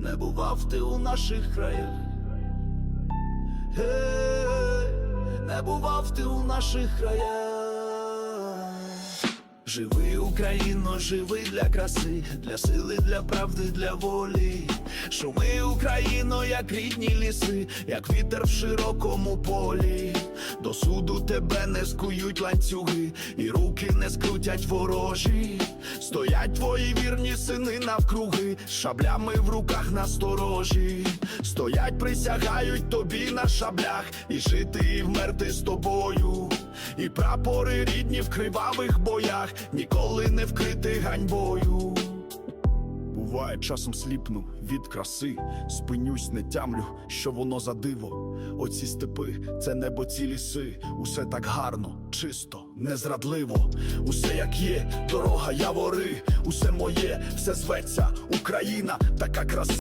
не бував ти у наших краях. Гей, не бував ти у наших краях. Живи, Україно, живи для краси, для сили, для правди, для волі. Шуми, Україно, як рідні ліси, як вітер в широкому полі. До суду тебе не скують ланцюги, і руки не скрутять ворожі. Стоять твої вірні сини навкруги, шаблями в руках насторожі. Стоять, присягають тобі на шаблях, і жити, і вмерти з тобою. І прапори рідні в кривавих боях ніколи не вкрити ганьбою. Буває, часом сліпну від краси, спинюсь, не тямлю, що воно за диво. Оці степи, це небо, ці ліси, усе так гарно, чисто, незрадливо. Усе як є, дорога, явори, усе моє, все зветься, Україна, така краса.